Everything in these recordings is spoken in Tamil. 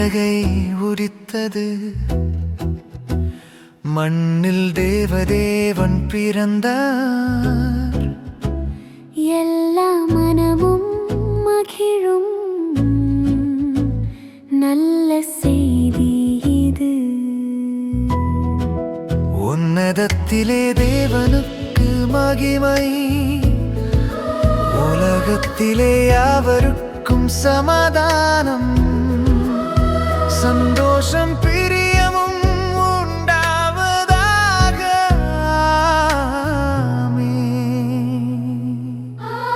அழகை உரித்தது. மண்ணில் தேவதேவன் பிறந்தார். எல்லா மனமும் மகிழும். நல்ல செய்தி இது. உன்னதத்திலே தேவனுக்கு மகிமை. உலகத்திலே யாவருக்கும் சமாதானம். சந்தோஷம் பிரியமும் உண்டாவதாக ஆமென்.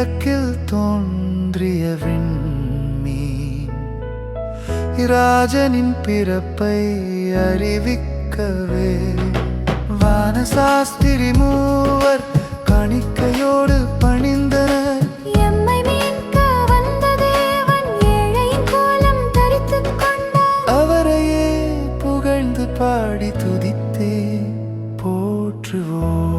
கிழக்கில் தோன்றிய விண்மீன் இராஜனின் பிறப்பை அறிவிக்கவே. வானசாஸ்திரி மூவர் கணிக்கையோடு பணிந்தனர். அவரையே புகழ்ந்து பாடி துதித்தே போற்றுவோம்.